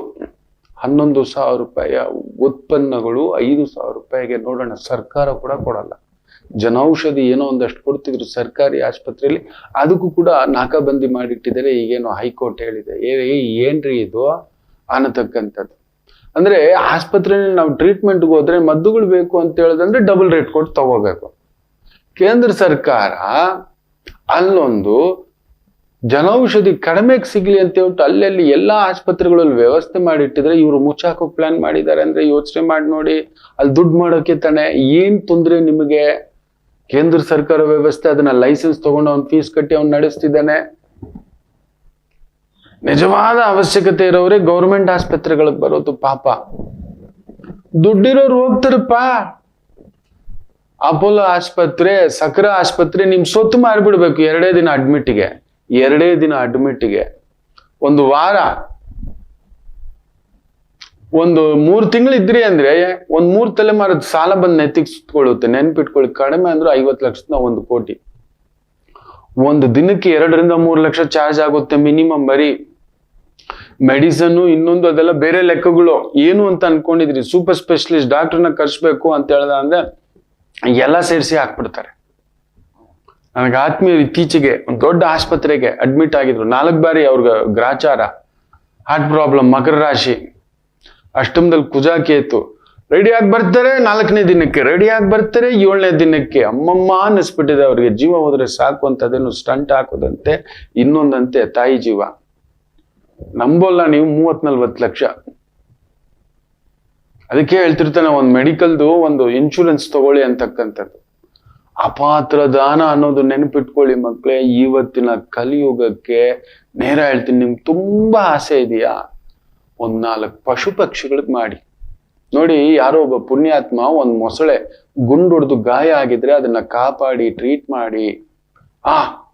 ಹನ್ನೊಂದು ಸಾವಿರ ರೂಪಾಯಿಯ ಉತ್ಪನ್ನಗಳು ಐದು ಸಾವಿರ ರೂಪಾಯಿಗೆ ನೋಡೋಣ. ಸರ್ಕಾರ ಕೂಡ ಕೊಡಲ್ಲ. ಜನೌಷಧಿ ಏನೋ ಒಂದಷ್ಟು ಕೊಡ್ತಿದ್ರು ಸರ್ಕಾರಿ ಆಸ್ಪತ್ರೆಯಲ್ಲಿ. ಅದಕ್ಕೂ ಕೂಡ ನಾಕಾಬಂದಿ ಮಾಡಿಟ್ಟಿದ್ದಾರೆ. ಈಗೇನೋ ಹೈಕೋರ್ಟ್ ಹೇಳಿದೆ. ಏನ್ರಿ ಇದು? ಅನ್ನತಕ್ಕಂಥದ್ದು. ಅಂದ್ರೆ ಆಸ್ಪತ್ರೆಯಲ್ಲಿ ನಾವು ಟ್ರೀಟ್ಮೆಂಟ್ಗೆ ಹೋದ್ರೆ ಮದ್ದುಗಳು ಬೇಕು ಅಂತ ಹೇಳಿದ್ರೆ ಡಬಲ್ ರೇಟ್ ಕೊಟ್ಟು ತಗೋಬೇಕು. ಕೇಂದ್ರ ಸರ್ಕಾರ ಅಲ್ಲೊಂದು ಜನೌಷಧಿ ಕಡಿಮೆಗೆ ಸಿಗ್ಲಿ ಅಂತ ಹೇಳ್ಬಿಟ್ಟು ಅಲ್ಲಲ್ಲಿ ಎಲ್ಲಾ ಆಸ್ಪತ್ರೆಗಳಲ್ಲಿ ವ್ಯವಸ್ಥೆ ಮಾಡಿಟ್ಟಿದ್ರೆ ಇವರು ಮುಚ್ಚಾಕೋ ಪ್ಲಾನ್ ಮಾಡಿದ್ದಾರೆ ಅಂದ್ರೆ ಯೋಚನೆ ಮಾಡಿ ನೋಡಿ. ಅಲ್ಲಿ ದುಡ್ಡು ಮಾಡೋಕೆ ತಾನೆ ಏನ್ ತೊಂದ್ರೆ ನಿಮಗೆ? ಕೇಂದ್ರ ಸರ್ಕಾರ ವ್ಯವಸ್ಥೆ, ಅದನ್ನ ಲೈಸೆನ್ಸ್ ತಗೊಂಡು ಅವ್ನು ಫೀಸ್ ಕಟ್ಟಿ ಅವ್ನು ನಡೆಸ್ತಿದ್ದಾನೆ. ನಿಜವಾದ ಅವಶ್ಯಕತೆ ಇರೋರೇ ಗೌರ್ಮೆಂಟ್ ಆಸ್ಪತ್ರೆಗಳಿಗೆ ಬರೋದು ಪಾಪ. ದುಡ್ಡಿರೋರು ಹೋಗ್ತಾರಪ್ಪ. ಅಪೋಲೋ ಆಸ್ಪತ್ರೆ, ಸಕ್ರ ಆಸ್ಪತ್ರೆ ನಿಮ್ ಸೊತ್ತು ಮಾರ್ಬಿಡ್ಬೇಕು ಎರಡೇ ದಿನ ಅಡ್ಮಿಟ್ಗೆ ಎರಡೇ ದಿನ ಅಡ್ಮಿಟ್ಗೆ. ಒಂದು ವಾರ. ಒಂದು ಮೂರ್ ತಿಂಗಳು ಇದ್ರಿ ಅಂದ್ರೆ ಒಂದ್ ಮೂರ್ ತಲೆಮಾರದ ಸಾಲ ಬಂದ್ ನೆತ್ತಿಗೆ ಸುತ್ಕೊಳ್ಳುತ್ತೆ. ನೆನ್ಪಿಟ್ಕೊಳ್ಳಿ. ಕಡಿಮೆ ಅಂದ್ರೆ ಐವತ್ತು ಲಕ್ಷದ ಒಂದು ಕೋಟಿ. ಒಂದು ದಿನಕ್ಕೆ ಎರಡರಿಂದ ಮೂರು ಲಕ್ಷ ಚಾರ್ಜ್ ಆಗುತ್ತೆ ಮಿನಿಮಮ್ ಬರೀ. ಮೆಡಿಸನ್ ಇನ್ನೊಂದು ಅದೆಲ್ಲ ಬೇರೆ ಲೆಕ್ಕಗಳು. ಏನು ಅಂತ ಅನ್ಕೊಂಡಿದ್ರಿ? ಸೂಪರ್ ಸ್ಪೆಷಲಿಸ್ಟ್ ಡಾಕ್ಟರ್ನ ಕರ್ಸ್ಬೇಕು ಅಂತ ಹೇಳ್ದ ಅಂದ್ರೆ ಎಲ್ಲ ಸೇರಿಸಿ ಹಾಕ್ಬಿಡ್ತಾರೆ. ನನಗೆ ಆತ್ಮೀಯರು ಇತ್ತೀಚೆಗೆ ಒಂದು ದೊಡ್ಡ ಆಸ್ಪತ್ರೆಗೆ ಅಡ್ಮಿಟ್ ಆಗಿದ್ರು. ನಾಲ್ಕು ಬಾರಿ ಅವ್ರಿಗೆ ಗ್ರಾಚಾರ ಹಾರ್ಟ್ ಪ್ರಾಬ್ಲಮ್ ಮಕರ ರಾಶಿ, ಅಷ್ಟಮದಲ್ಲಿ ಕುಜಾಕಿ ಕೇತು ರೆಡಿ ಆಗಿ ಬರ್ತಾರೆ, ನಾಲ್ಕನೇ ದಿನಕ್ಕೆ. ರೆಡಿ ಆಗಿ ಬರ್ತಾರೆ, ಏಳನೇ ದಿನಕ್ಕೆ. ಅಮ್ಮಮ್ಮ ಅನ್ನಿಸ್ಬಿಟ್ಟಿದೆ ಅವ್ರಿಗೆ. ಜೀವ ಹೋದ್ರೆ ಸಾಕು ಅಂತ ಅದೇನು ಸ್ಟಂಟ್ ಹಾಕೋದಂತೆ, ಇನ್ನೊಂದಂತೆ ತಾಯಿ ಜೀವ. ನಂಬೋಲ್ಲ ನೀವು ಮೂವತ್ ನಲ್ವತ್ತು ಲಕ್ಷ. ಅದಕ್ಕೆ ಹೇಳ್ತಿರ್ತಾನೆ, ಒಂದು ಮೆಡಿಕಲ್ದು ಒಂದು ಇನ್ಶೂರೆನ್ಸ್ ತಗೊಳ್ಳಿ ಅಂತಕ್ಕಂಥದ್ದು. ಅಪಾತ್ರ ದಾನ ಅನ್ನೋದು ನೆನಪಿಟ್ಕೊಳ್ಳಿ ಮಕ್ಕಳೇ ಇವತ್ತಿನ ಕಲಿಯುಗಕ್ಕೆ ನೇರ ಹೇಳ್ತೀನಿ, ನಿಮ್ಗೆ ತುಂಬಾ ಆಸೆ ಇದೆಯಾ? ಒಂದ್ ನಾಲ್ಕು ಪಶು ಪಕ್ಷಿಗಳಿಗೆ ಮಾಡಿ. ನೋಡಿ, ಯಾರೋ ಒಬ್ಬ ಪುಣ್ಯಾತ್ಮ, ಒಂದ್ ಮೊಸಳೆ ಗುಂಡೊಡ್ದು ಗಾಯ ಆಗಿದ್ರೆ ಅದನ್ನ ಕಾಪಾಡಿ ಟ್ರೀಟ್ ಮಾಡಿ, ಆ,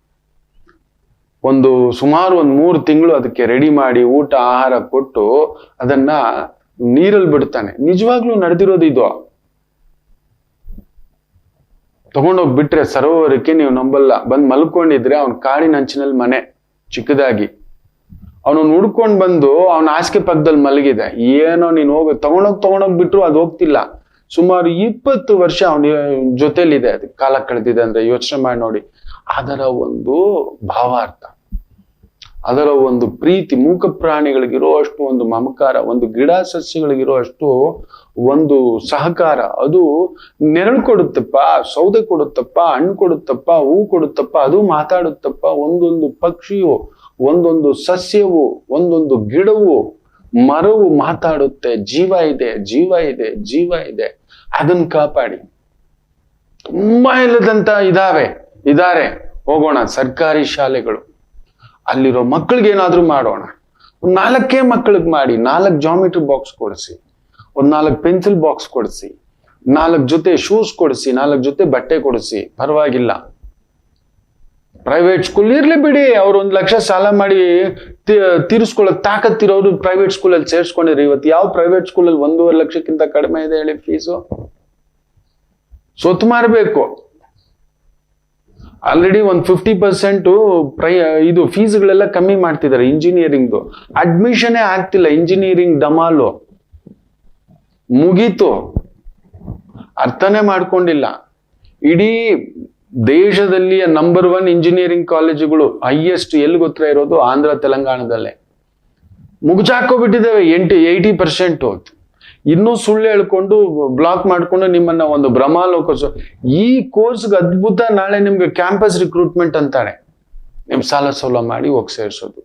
ಒಂದು ಸುಮಾರು ಒಂದು ಮೂರು ತಿಂಗಳು ಅದಕ್ಕೆ ರೆಡಿ ಮಾಡಿ, ಊಟ, ಆಹಾರ ಕೊಟ್ಟು ಅದನ್ನ ನೀರಲ್ಲಿ ಬಿಡ್ತಾನೆ. ನಿಜವಾಗ್ಲೂ ನಡೆದಿರೋದು ಇದು. ತಗೊಂಡೋಗಿ ಬಿಟ್ರೆ ಸರೋವರಕ್ಕೆ ನೀವು ನಂಬಲ್ಲ. ಬಂದ್ ಮಲ್ಕೊಂಡಿದ್ರೆ ಅವ್ನ ಕಾಡಿನ ಅಂಚಿನಲ್ಲಿ ಮನೆ, ಚಿಕ್ಕದಾಗಿ. ಅವನು ಹುಡ್ಕೊಂಡ್ ಬಂದು ಅವನ ಹಾಸಿಗೆ ಪಕ್ಕದಲ್ಲಿ ಮಲಗಿದೆ. ಏನೋ ನೀನು ಹೋಗ, ತಗೊಂಡೋಗಿ ತಗೊಂಡೋಗಿ ಬಿಟ್ರು ಅದು ಹೋಗ್ತಿಲ್ಲ. ಸುಮಾರು ಇಪ್ಪತ್ತು ವರ್ಷ ಅವನ ಜೊತೆಲಿದೆ. ಅದು ಕಾಲ ಕಳೆದಿದೆ ಅಂದ್ರೆ ಯೋಚನೆ ಮಾಡಿ ನೋಡಿ. ಅದರ ಒಂದು ಭಾವಾರ್ಥ. ಅದರ ಒಂದು ಪ್ರೀತಿ ಮೂಕ ಪ್ರಾಣಿಗಳಿಗಿರೋ ಅಷ್ಟು ಒಂದು ಮಮಕಾರ, ಒಂದು ಗಿಡ ಸಸ್ಯಗಳಿಗಿರೋ ಅಷ್ಟು ಒಂದು ಸಹಕಾರ. ಅದು ನೆರಳು ಕೊಡುತ್ತಪ್ಪ, ಸೌದೆ ಕೊಡುತ್ತಪ್ಪ, ಹಣ್ಣು ಕೊಡುತ್ತಪ್ಪ, ಹೂ ಕೊಡುತ್ತಪ್ಪ, ಅದು ಮಾತಾಡುತ್ತಪ್ಪ. ಒಂದೊಂದು ಪಕ್ಷಿಯು, ಒಂದೊಂದು ಸಸ್ಯವು, ಒಂದೊಂದು ಗಿಡವು, ಮರವು ಮಾತಾಡುತ್ತೆ. ಜೀವ ಇದೆ ಜೀವ ಇದೆ ಜೀವ ಇದೆ. ಅದನ್ನ ಕಾಪಾಡಿ. ತುಂಬಾ ಇಲ್ಲದಂತ ಇದಾವೆ, ಇದಾರೆ. ಹೋಗೋಣ, ಸರ್ಕಾರಿ ಶಾಲೆಗಳು. ಅಲ್ಲಿರೋ ಮಕ್ಕಳಿಗೆ ಏನಾದ್ರೂ ಮಾಡೋಣ. ಒಂದ್ ನಾಲ್ಕೇ ಮಕ್ಕಳಿಗೆ ಮಾಡಿ, ನಾಲ್ಕು ಜಾಮಿಟ್ರಿ ಬಾಕ್ಸ್ ಕೊಡಿಸಿ, ಒಂದ್ ನಾಲ್ಕು ಪೆನ್ಸಿಲ್ ಬಾಕ್ಸ್ ಕೊಡಿಸಿ, ನಾಲ್ಕು ಜೊತೆ ಶೂಸ್ ಕೊಡಿಸಿ, ನಾಲ್ಕು ಜೊತೆ ಬಟ್ಟೆ ಕೊಡಿಸಿ, ಪರವಾಗಿಲ್ಲ. ಪ್ರೈವೇಟ್ ಸ್ಕೂಲ್ ಇರ್ಲಿ ಬಿಡಿ, ಅವ್ರು ಒಂದು ಲಕ್ಷ ಸಾಲ ಮಾಡಿ ತೀರಿಸ್ಕೊಳ್ಳೋಕ್ ತಾಕತ್ತಿರೋರು ಪ್ರೈವೇಟ್ ಸ್ಕೂಲಲ್ಲಿ ಸೇರ್ಸ್ಕೊಂಡಿರಿ. ಇವತ್ತು ಯಾವ ಪ್ರೈವೇಟ್ ಸ್ಕೂಲಲ್ಲಿ ಒಂದೂವರೆ ಲಕ್ಷಕ್ಕಿಂತ ಕಡಿಮೆ ಇದೆ ಹೇಳಿ ಫೀಸು ಸೊತ್ತು ಮಾರಬೇಕು. ಆಲ್ರೆಡಿ ಒಂದು ಫಿಫ್ಟಿ ಪರ್ಸೆಂಟು ಪ್ರೈ, ಇದು ಫೀಸ್ಗಳೆಲ್ಲ ಕಮ್ಮಿ ಮಾಡ್ತಿದ್ದಾರೆ ಇಂಜಿನಿಯರಿಂಗ್ದು ಅಡ್ಮಿಷನೇ ಆಗ್ತಿಲ್ಲ ಇಂಜಿನಿಯರಿಂಗ್ ಡಮಾಲು ಮುಗೀತು. ಅರ್ಥನೇ ಮಾಡ್ಕೊಂಡಿಲ್ಲ. ಇಡೀ ದೇಶದಲ್ಲಿಯ ನಂಬರ್ ಒನ್ ಇಂಜಿನಿಯರಿಂಗ್ ಕಾಲೇಜುಗಳು ಹೈಯೆಸ್ಟ್ ಎಲ್ಲಿ ಗೊತ್ತರ ಇರೋದು? ಆಂಧ್ರ, ತೆಲಂಗಾಣದಲ್ಲೇ. ಮುಗಿಚಾಕೋಬಿಟ್ಟಿದ್ದೇವೆ ಎಂಟು ಏಯ್ಟಿ ಪರ್ಸೆಂಟ್ ಇನ್ನೂ ಸುಳ್ಳು ಹೇಳ್ಕೊಂಡು ಬ್ಲಾಕ್ ಮಾಡ್ಕೊಂಡು ನಿಮ್ಮನ್ನ ಒಂದು ಭ್ರಮಾಲೋಕ ಈ ಕೋರ್ಸ್ಗೆ ಅದ್ಭುತ ನಾಳೆ ನಿಮ್ಗೆ ಕ್ಯಾಂಪಸ್ ರಿಕ್ರೂಟ್ಮೆಂಟ್ ಅಂತಾನೆ. ನಿಮ್ ಸಾಲ ಸೋಲ ಮಾಡಿ ಹೋಗಿ ಸೇರಿಸೋದು.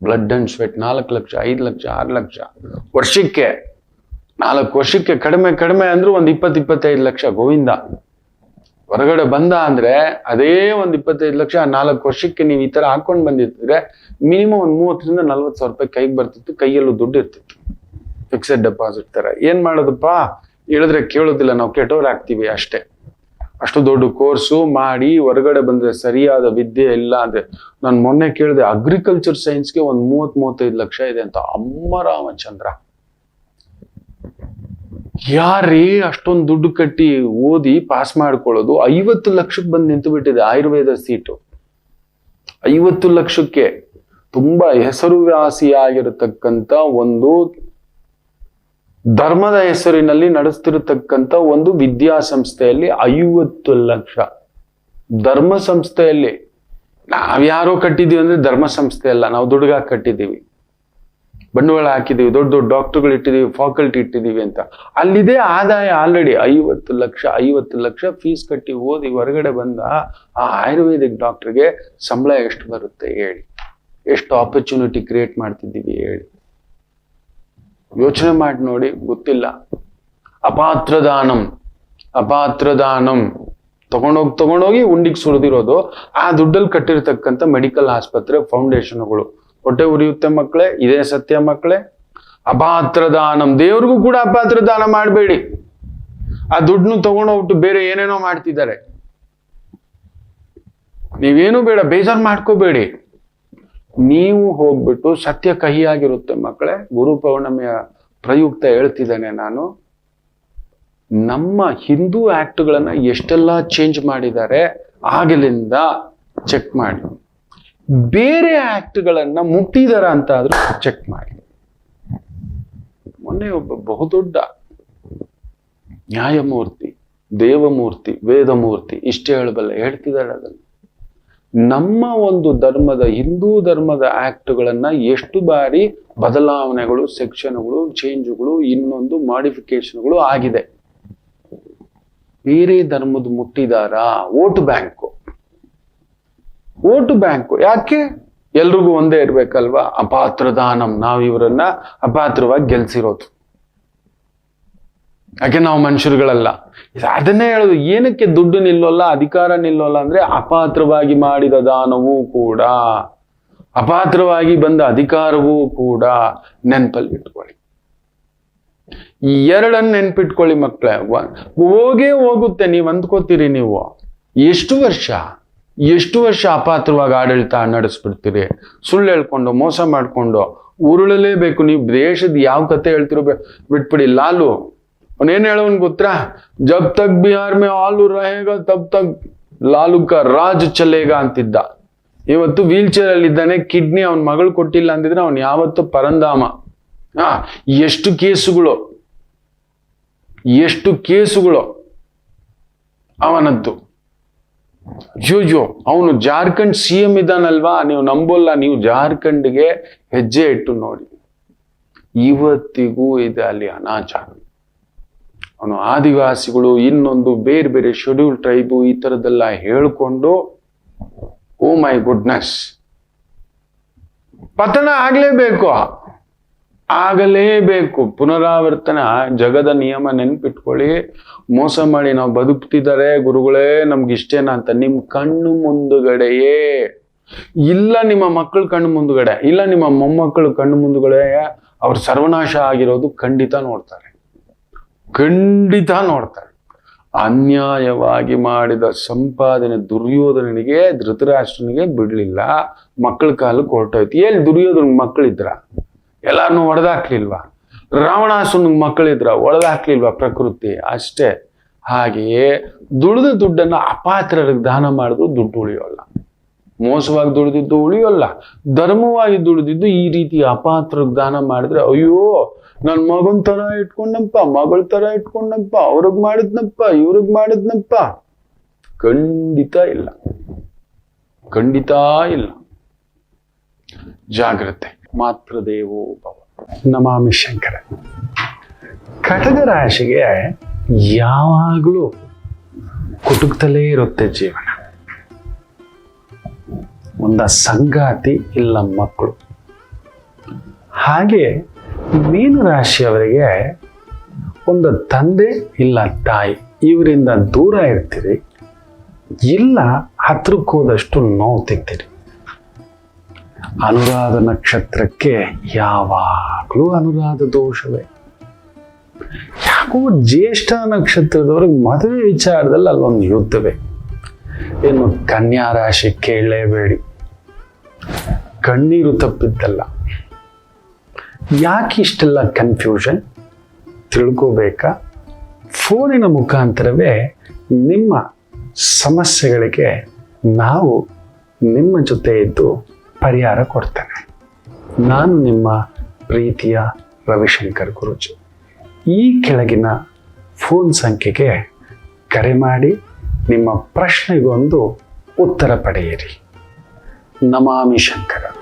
ಬ್ಲಡ್ ಅಂಡ್ ಸ್ವೆಟ್ ನಾಲ್ಕು ಲಕ್ಷ, ಐದು ಲಕ್ಷ, ಆರು ಲಕ್ಷ. ವರ್ಷಕ್ಕೆ, ನಾಲ್ಕು ವರ್ಷಕ್ಕೆ ಕಡಿಮೆ ಕಡಿಮೆ ಅಂದ್ರೆ ಒಂದು ಇಪ್ಪತ್ತು, ಇಪ್ಪತ್ತೈದು ಲಕ್ಷ ಗೋವಿಂದ. ಹೊರಗಡೆ ಬಂದ ಅಂದ್ರೆ ಅದೇ ಒಂದು ಇಪ್ಪತ್ತೈದು ಲಕ್ಷ ನಾಲ್ಕು ವರ್ಷಕ್ಕೆ ನೀವು ಈ ತರ ಹಾಕೊಂಡು ಬಂದಿದ್ರೆ ಮಿನಿಮಮ್ ಒಂದು ಮೂವತ್ತರಿಂದ ನಲ್ವತ್ತು ಸಾವಿರ ರೂಪಾಯಿ ಕೈಗೆ ಬರ್ತಿತ್ತು, ಕೈಯಲ್ಲೂ ದುಡ್ಡು ಇರ್ತಿತ್ತು. ಫಿಕ್ಸೆಡ್ ಡೆಪಾಸಿಟ್ ತರ. ಏನ್ ಮಾಡೋದಪ್ಪ? ಹೇಳಿದ್ರೆ ಕೇಳೋದಿಲ್ಲ, ನಾವು ಕೆಟ್ಟವ್ರು ಆಗ್ತೀವಿ ಅಷ್ಟೇ. ಅಷ್ಟು ದೊಡ್ಡ ಕೋರ್ಸು ಮಾಡಿ ಹೊರಗಡೆ ಬಂದ್ರೆ ಸರಿಯಾದ ವಿದ್ಯೆ ಇಲ್ಲ ಅಂದ್ರೆ, ನಾನು ಮೊನ್ನೆ ಕೇಳಿದೆ ಅಗ್ರಿಕಲ್ಚರ್ ಸೈನ್ಸ್ಗೆ ಒಂದು ಮೂವತ್ ಮೂವತ್ತೈದು ಲಕ್ಷ ಇದೆ ಅಂತ. ಅಮ್ಮ ರಾಮಚಂದ್ರ. ಯಾರೇ ಅಷ್ಟೊಂದು ದುಡ್ಡು ಕಟ್ಟಿ ಓದಿ ಪಾಸ್ ಮಾಡ್ಕೊಳ್ಳೋದು, ಐವತ್ತು ಲಕ್ಷಕ್ಕೆ ಬಂದು ನಿಂತು ಬಿಟ್ಟಿದೆ ಆಯುರ್ವೇದ ಸೀಟು. ಐವತ್ತು ಲಕ್ಷಕ್ಕೆ ತುಂಬಾ ಹೆಸರುವಾಸಿಯಾಗಿರತಕ್ಕಂತ ಒಂದು ಧರ್ಮದ ಹೆಸರಿನಲ್ಲಿ ನಡೆಸ್ತಿರತಕ್ಕಂತ ಒಂದು ವಿದ್ಯಾಸಂಸ್ಥೆಯಲ್ಲಿ ಐವತ್ತು ಲಕ್ಷ. ಧರ್ಮ ಸಂಸ್ಥೆಯಲ್ಲಿ ನಾವ್ಯಾರೋ ಕಟ್ಟಿದೀವಿ ಅಂದ್ರೆ ಧರ್ಮ ಸಂಸ್ಥೆ ಅಲ್ಲ, ನಾವು ದುಡ್ಗ ಕಟ್ಟಿದ್ದೀವಿ. ಬಂಡವಾಳ ಹಾಕಿದೀವಿ ದೊಡ್ಡ ದೊಡ್ಡ ಡಾಕ್ಟರ್ಗಳು ಇಟ್ಟಿದೀವಿ ಫ್ಯಾಕಲ್ಟಿ ಇಟ್ಟಿದೀವಿ ಅಂತ. ಅಲ್ಲಿದೆ ಆದಾಯ ಆಲ್ರೆಡಿ ಐವತ್ತು ಲಕ್ಷ ಐವತ್ತು ಲಕ್ಷ ಫೀಸ್ ಕಟ್ಟಿ ಓದಿ ಹೊರಗಡೆ ಬಂದ ಆ ಆಯುರ್ವೇದಿಕ್ ಡಾಕ್ಟರ್ಗೆ ಸಂಬಳ ಎಷ್ಟು ಬರುತ್ತೆ ಹೇಳಿ. ಎಷ್ಟು ಆಪರ್ಚುನಿಟಿ ಕ್ರಿಯೇಟ್ ಮಾಡ್ತಿದ್ದೀವಿ ಹೇಳಿ. ಯೋಚನೆ ಮಾಡಿ ನೋಡಿ, ಗೊತ್ತಿಲ್ಲ. ಅಪಾತ್ರದಾನಂ ಅಪಾತ್ರದಾನಂ. ತಗೊಂಡೋಗಿ ತಗೊಂಡೋಗಿ ಉಂಡಿಗೆ ಸುರಿದಿರೋದು ಆ ದುಡ್ಡಲ್ಲಿ ಕಟ್ಟಿರ್ತಕ್ಕಂಥ ಮೆಡಿಕಲ್ ಆಸ್ಪತ್ರೆ ಫೌಂಡೇಶನ್ಗಳು. ಹೊಟ್ಟೆ ಉರಿಯುತ್ತೆ ಮಕ್ಕಳೇ ಇದೇ ಸತ್ಯ ಮಕ್ಕಳೇ ಅಪಾತ್ರದಾನಂ, ದೇವ್ರಿಗೂ ಕೂಡ ಅಪಾತ್ರದಾನ ಮಾಡಬೇಡಿ. ಆ ದುಡ್ಡನ್ನು ತಗೊಂಡೋಗ್ಬಿಟ್ಟು ಬೇರೆ ಏನೇನೋ ಮಾಡ್ತಿದ್ದಾರೆ. ನೀವೇನು ಬೇಡ, ಬೇಜಾರು ಮಾಡ್ಕೋಬೇಡಿ. ನೀವು ಹೋಗ್ಬಿಟ್ಟು ಸತ್ಯ ಕಹಿಯಾಗಿರುತ್ತೆ ಮಕ್ಕಳೇ. ಗುರು ಪೌರ್ಣಮಿಯ ಪ್ರಯುಕ್ತ ಹೇಳ್ತಿದ್ದೇನೆ ನಾನು. ನಮ್ಮ ಹಿಂದೂ ಆಕ್ಟ್ಗಳನ್ನ ಎಷ್ಟೆಲ್ಲ ಚೇಂಜ್ ಮಾಡಿದ್ದಾರೆ ಆಗಲಿಂದ ಚೆಕ್ ಮಾಡಿ. ಬೇರೆ ಆಕ್ಟ್ಗಳನ್ನ ಮುಟ್ಟಿದಾರ ಅಂತ ಆದ್ರೂ ಚೆಕ್ ಮಾಡಿ. ಮೊನ್ನೆ ಒಬ್ಬ ಬಹುದೊಡ್ಡ ನ್ಯಾಯಮೂರ್ತಿ, ದೇವಮೂರ್ತಿ, ವೇದಮೂರ್ತಿ ಇಷ್ಟೇ ಹೇಳಬಲ್ಲ ಹೇಳ್ತಿದ್ದಾಳೆ ಅದನ್ನು. ನಮ್ಮ ಒಂದು ಧರ್ಮದ, ಹಿಂದೂ ಧರ್ಮದ ಆಕ್ಟ್ಗಳನ್ನ ಎಷ್ಟು ಬಾರಿ ಬದಲಾವಣೆಗಳು, ಸೆಕ್ಷನ್ಗಳು, ಚೇಂಜ್ಗಳು, ಇನ್ನೊಂದು ಮಾಡಿಫಿಕೇಶನ್ಗಳು ಆಗಿದೆ. ಬೇರೆ ಧರ್ಮದ ಮುಟ್ಟಿದಾರ? Vote bank. Vote bank. ಯಾಕೆ? ಎಲ್ರಿಗೂ ಒಂದೇ ಇರ್ಬೇಕಲ್ವಾ? ಅಪಾತ್ರದಾನಂ. ನಾವು ಇವರನ್ನ ಅಪಾತ್ರವಾಗಿ ಗೆಲ್ಸಿರೋದು. ಯಾಕೆ ನಾವು ಮನುಷ್ಯರುಗಳಲ್ಲ. ಅದನ್ನೇ ಹೇಳೋದು, ಏನಕ್ಕೆ ದುಡ್ಡು ನಿಲ್ಲೋಲ್ಲ, ಅಧಿಕಾರ ನಿಲ್ಲೋಲ್ಲ ಅಂದ್ರೆ ಅಪಾತ್ರವಾಗಿ ಮಾಡಿದ ದಾನವೂ ಕೂಡ, ಅಪಾತ್ರವಾಗಿ ಬಂದ ಅಧಿಕಾರವೂ ಕೂಡ ನೆನ್ಪಲ್ಲಿ ಇಟ್ಕೊಳ್ಳಿ ಈ ಎರಡನ್ನ ನೆನ್ಪಿಟ್ಕೊಳ್ಳಿ ಮಕ್ಕಳೇ ಹೋಗೇ ಹೋಗುತ್ತೆ, ನೀವು ಅಂದ್ಕೋತೀರಿ ನೀವು. ಎಷ್ಟು ವರ್ಷ ಎಷ್ಟು ವರ್ಷ ಅಪಾತ್ರವಾಗಿ ಆಡಳಿತ ನಡೆಸ್ಬಿಡ್ತೀರಿ? ಸುಳ್ಳು ಹೇಳ್ಕೊಂಡು, ಮೋಸ ಮಾಡಿಕೊಂಡು, ಉರುಳಲೇಬೇಕು, ನೀವು ದೇಶದ ಯಾವ ಕತೆ ಹೇಳ್ತಿರೋ ಬಿಟ್ಬಿಡಿ. ಲಾಲು ಅವನೇನ್ ಹೇಳೋನ್ ಗೊತ್ತಾ? ಜಬ್ ತಕ್ ಬಿಹಾರ್ ಮೇ ಆಲು ರಹೇಗ, ತಬ್ ತಕ್ ಲಾಲು ಕ ರಾಜ್ ಚಲೇಗಾ ಅಂತಿದ್ದ. ಇವತ್ತು ವೀಲ್ ಚೇರ್ ಅಲ್ಲಿ ಇದ್ದಾನೆ, ಕಿಡ್ನಿ ಅವನ ಮಗಳು ಕೊಟ್ಟಿಲ್ಲ ಅಂದಿದ್ರೆ ಅವನ್ ಯಾವತ್ತು ಪರಂಧಾಮ ಹಾ, ಎಷ್ಟು ಕೇಸುಗಳು. ಎಷ್ಟು ಕೇಸುಗಳು ಅವನದ್ದು. ಅಯ್ಯೋಯ್ಯೋ, ಅವನು ಜಾರ್ಖಂಡ್ ಸಿ ಎಂ ಇದ್ದಾನಲ್ವಾ? ನೀವು ನಂಬೋಲ್ಲ, ನೀವು ಜಾರ್ಖಂಡ್ಗೆ ಹೆಜ್ಜೆ ಇಟ್ಟು ನೋಡಿ. ಇವತ್ತಿಗೂ ಇದೆ ಅಲ್ಲಿ ಅನಾಚಾರ. ಅವನು ಆದಿವಾಸಿಗಳು ಇನ್ನೊಂದು ಬೇರೆ ಬೇರೆ ಶೆಡ್ಯೂಲ್ ಟ್ರೈಬು ಈ ಥರದ್ದೆಲ್ಲ ಹೇಳ್ಕೊಂಡು ಓ ಮೈ ಗುಡ್ನೆಸ್ ಪತನ ಆಗ್ಲೇಬೇಕು. ಆಗಲೇಬೇಕು. ಪುನರಾವರ್ತನ ಜಗದ ನಿಯಮ ನೆನ್ಪಿಟ್ಕೊಳ್ಳಿ. ಮೋಸ ಮಾಡಿ ನಾವು ಬದುಕ್ತಿದ್ದಾರೆ, ಗುರುಗಳೇ, ನಮ್ಗೆ ಇಷ್ಟೇನಾ ಅಂತ. ನಿಮ್ ಕಣ್ಣು ಮುಂದುಗಡೆಯೇ. ಇಲ್ಲ ನಿಮ್ಮ ಮಕ್ಕಳ ಕಣ್ಣು ಮುಂದುಗಡೆ. ಇಲ್ಲ ನಿಮ್ಮ ಮೊಮ್ಮಕ್ಕಳು ಕಣ್ಣು ಮುಂದುಗಡೆ. ಅವ್ರ ಸರ್ವನಾಶ ಆಗಿರೋದು ಖಂಡಿತ ನೋಡ್ತಾರೆ. ಖಂಡಿತ ನೋಡ್ತಾರೆ. ಅನ್ಯಾಯವಾಗಿ ಮಾಡಿದ ಸಂಪಾದನೆ ದುರ್ಯೋಧನನಿಗೆ, ಧೃತರಾಷ್ಟ್ರನಿಗೆ ಬಿಡಲಿಲ್ಲ. ಮಕ್ಕಳ ಕಾಲಕ್ಕೆ ಹೊರಟೋಯ್ತು ಎಲ್ಲಿ ದುರ್ಯೋಧನ ಮಕ್ಕಳಿದ್ರ? ಎಲ್ಲಾರನ್ನು ಒಡೆದಾಕ್ಲಿಲ್ವಾ? ರಾವಣಾಸುನಿಗೆ ಮಕ್ಕಳಿದ್ರ? ಹೊಡೆದಾಕ್ಲಿಲ್ವಾ ಪ್ರಕೃತಿ? ಅಷ್ಟೇ. ಹಾಗೆಯೇ ದುಡಿದ ದುಡ್ಡನ್ನು ಅಪಾತ್ರರಿಗೆ ದಾನ ಮಾಡಿದ್ರು ದುಡ್ಡು ಉಳಿಯೋಲ್ಲ. ಮೋಸವಾಗಿ ದುಡಿದಿದ್ದು ಉಳಿಯೋಲ್ಲ. ಧರ್ಮವಾಗಿ ದುಡಿದಿದ್ದು ಈ ರೀತಿ ಅಪಾತ್ರ ದಾನ ಮಾಡಿದ್ರೆ, ಅಯ್ಯೋ, ನನ್ ಮಗನ್ ತರ ಇಟ್ಕೊಂಡಪ್ಪ ಮಗಳ ತರ ಇಟ್ಕೊಂಡಪ್ಪ ಅವ್ರಗ್ ಮಾಡಿದ್ನಪ್ಪ, ಇವ್ರಿಗ್ ಮಾಡಿದ್ನಪ್ಪ. ಖಂಡಿತ ಇಲ್ಲ. ಖಂಡಿತ ಇಲ್ಲ. ಜಾಗ್ರತೆ. ಮಾತ್ರ ದೇವೋ ಭವ. ನಮಾಮಿ ಶಂಕರ. ಕಟಕ ರಾಶಿಗೆ ಯಾವಾಗಲೂ ಕುಟುಕ್ತಲೇ ಇರುತ್ತೆ ಜೀವನ. ಒಂದ ಸಂಗಾತಿ ಇಲ್ಲ ಮಕ್ಕಳು. ಹಾಗೆ ಮೀನು ರಾಶಿಯವರಿಗೆ ಒಂದು ತಂದೆ ಇಲ್ಲ ತಾಯಿ, ಇವರಿಂದ ದೂರ ಇರ್ತೀರಿ, ಇಲ್ಲ ಹತ್ರಕ್ಕೆ ಹೋದಷ್ಟು ನೋವು ತಿಂತೀರಿ ಅನುರಾಧ ನಕ್ಷತ್ರಕ್ಕೆ ಯಾವಾಗಲೂ ಅನುರಾಧ ದೋಷವೇ. ಯಾಕೋ ಜ್ಯೇಷ್ಠ ನಕ್ಷತ್ರದವ್ರಿಗೆ ಮದುವೆ ವಿಚಾರದಲ್ಲಿ ಅಲ್ಲೊಂದು ಯುದ್ಧವೇ. ಏನು ಕನ್ಯಾ ರಾಶಿ ಕೇಳಲೇಬೇಡಿ. ಕಣ್ಣೀರು ತಪ್ಪಿದ್ದಲ್ಲ. ಯಾಕೆ ಇಷ್ಟೆಲ್ಲ ಕನ್ಫ್ಯೂಷನ್ ತಿಳ್ಕೋಬೇಕಾ? ಫೋನಿನ ಮುಖಾಂತರವೇ ನಿಮ್ಮ ಸಮಸ್ಯೆಗಳಿಗೆ ನಾವು ನಿಮ್ಮ ಜೊತೆ ಇದ್ದು ಪರಿಹಾರ ಕೊಡ್ತೇನೆ. ನಾನು ನಿಮ್ಮ ಪ್ರೀತಿಯ ರವಿಶಂಕರ್ ಗುರುಜಿ. ಈ ಕೆಳಗಿನ ಫೋನ್ ಸಂಖ್ಯೆಗೆ ಕರೆ ಮಾಡಿ. ನಿಮ್ಮ ಪ್ರಶ್ನೆಗೊಂದು ಉತ್ತರ ಪಡೆಯಿರಿ. ನಮಾಮಿ ಶಂಕರ.